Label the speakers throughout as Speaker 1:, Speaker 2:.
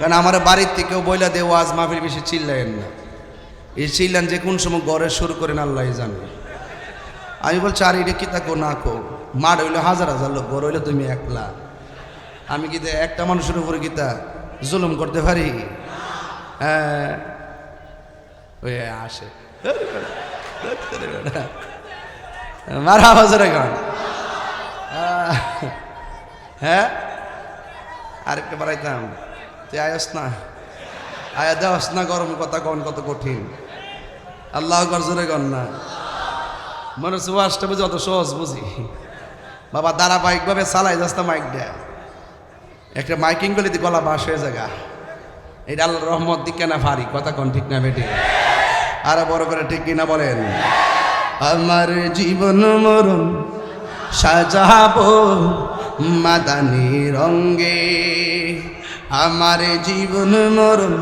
Speaker 1: কারণ আমার বাড়ির থেকেও বইলা দে ওয়াজ মাহফিল বেশি চিল্লায়েন না। এই চিল্লান যে কোন সময় গড়ে শুরু করেন আল্লাহ জানে। আমি বলছি, আর, এটা কি তাকো না কো? মার হইল হাজার হাজার লোক গড় হইলে তুমি একলা। আমি কি একটা মানুষের উপরে গীতা জুলুম করতে পারি? হ্যাঁ। আসে। মারা হ্যাঁ? আরেকটা বাড়াইতাম। তুই আয়স না। আয়া দেওয়াস না গরম কথা কন কত কঠিন। আল্লাহ গরজরে গন না। মনে হচ্ছে ওয়াজটা বুঝি অত সহজ বুঝি। বাবা ধারাবাহিকভাবে চালাই যাস মাইক দেয়। একটা মাইকিং করলে দি গলা বাস হয়ে জায়গা এটা আল্লাহ রহমত দিকে না ভারী, কথা কন ঠিক না বেটি আরও বড় করে ঠিক কিনা বলেন। আমার জীবন মরণ সাজাবো মাদানি রঙ্গে আমার জীবন মরণ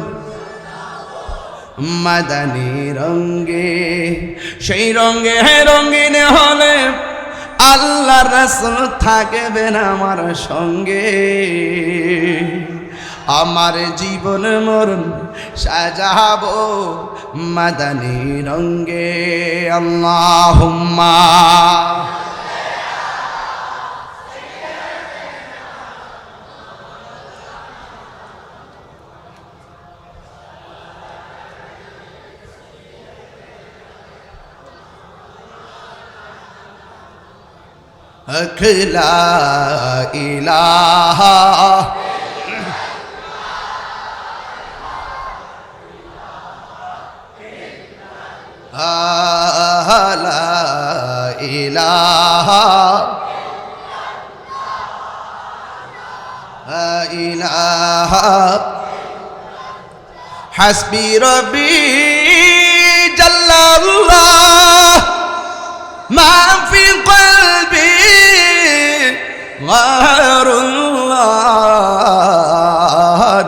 Speaker 1: মাদানি রঙ্গে সেই রঙ্গে রঙ্গিন হলে আল্লাহ রসুল থাকবেন আমার সঙ্গে। আমার জীবন মরণ সাজাবো মাদানি রঙ্গে আল্লাহ لا إله لا إله إله حسبي ربي جل الله কমারুল্লাহ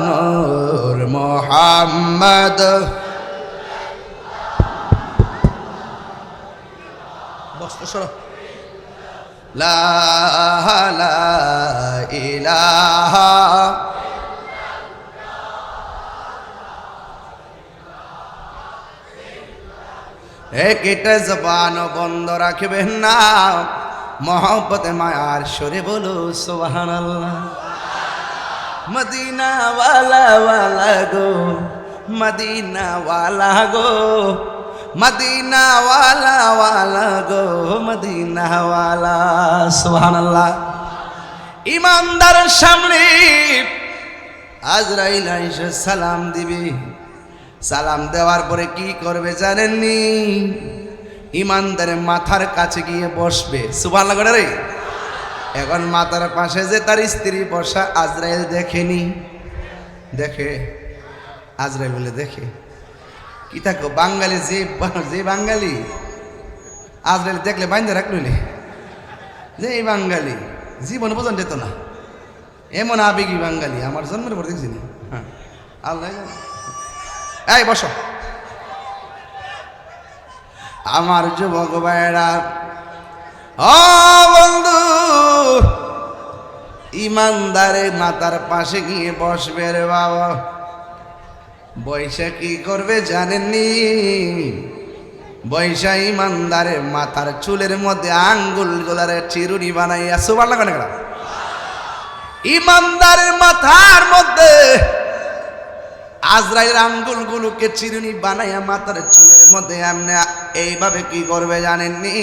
Speaker 1: নূর মোহাম্মদ। সরো। লা জবান বন্ধ রাখবেন না। মহব্বতে মায়ার সরে বলো সোহান আল্লাহ মদিনা ওয়ালা ওয়ালা গো মদিনা ওয়ালা গো মদিনা গো মদিনা ওয়ালা সোহান আল্লাহ ইমানদার সামনে আজরাইল আইসে সালাম দিবি। সালাম দেওয়ার পরে কি করবে জানেননি? ইমানদারের মাথার কাছে গিয়ে বসবে। লাগবে রে। এখন মাথার পাশে যে তার স্ত্রী বসা, আজরাইল দেখেনি দেখে, আজরাইল বলে, দেখে। কি থাকো বাঙালি যে যে বাঙালি। আজরাইল দেখলে বাইন্দে রাখলি যে এই বাঙালি, জীবন বোঝান যেত না। এমন আবেগী বাঙালি, আমার জন্মের পর দেখছি না। হ্যাঁ। আল্লাহ এই, বসো। আমার যুবক ভাইরা ও বন্ধু ইমানদারে মাতার পাশে গিয়ে বসবে রে বাবা। বৈশা কি করবে জানেননি? বৈশা ইমানদারে মাথার চুলের মধ্যে আঙ্গুল গোলারে চিরুনি বানাইয়া সুবার লাগানো কেন? ইমানদারের মাথার মধ্যে আজরাইল আঙ্গুলগুলোকে চিরুনি বানাইয়া মাথার চুলের মধ্যে এমনি এইভাবে কি করবে জানেননি?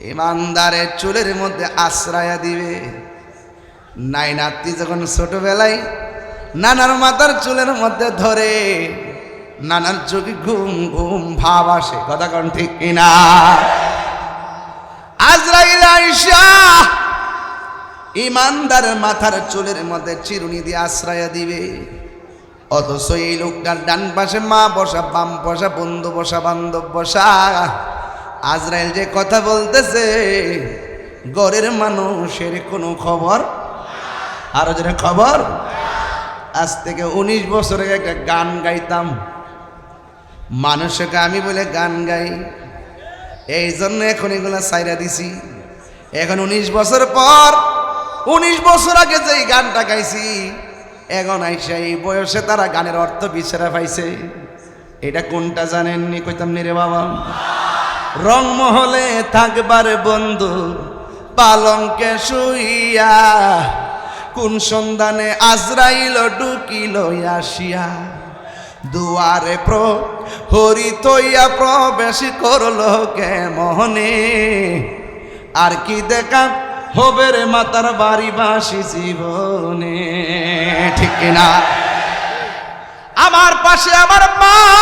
Speaker 1: ইমানদারের চুলের মধ্যে আশ্রয়া দিবে। নাই নাতি যখন ছোটবেলায় নানার মাথার চুলের মধ্যে ধরে, নানার চোখে ঘুম ঘুম ভাব আসে। কথা কোন ঠিক কিনা? আজরাইল আইসা ইমানদার মাথার চুলের মধ্যে চিরুনি দিয়ে আশ্রয় দিবে। অথচ এই লোকটার ডান পাশে মা বসা, বাম বসা, বন্ধু বসা, বান্ধব বসা। আজরাইল যে কথা বলতেছে গড়ের মানুষের কোনো খবর? আরও যেন খবর? আজ থেকে উনিশ বছরে একটা গান গাইতাম। মানুষকে আমি বলে গান গাই। এই জন্য এখন এগুলা সাইরা দিছি। এখন উনিশ বছর পর, উনিশ বছর আগে যে গানটা গাইছি এখন আইসা এই বয়সে তারা গানের অর্থ বিছেরা পাইছে। এটা কোনটা জানেননি? কইতাম নি রে বাবা। রংমহলে থাকবার বন্ধু পালঙ্কে শুইয়া কোন সন্ধানে আজরাইল ঢুকিল আসিয়া দুয়ারে প্র হরি তৈয়া প্রবেশ করল কে মহনে আর কি দেখা হবে রে মাতার বাড়ি বাসি জীবনে ঠিক না আমার পাশে আমার মা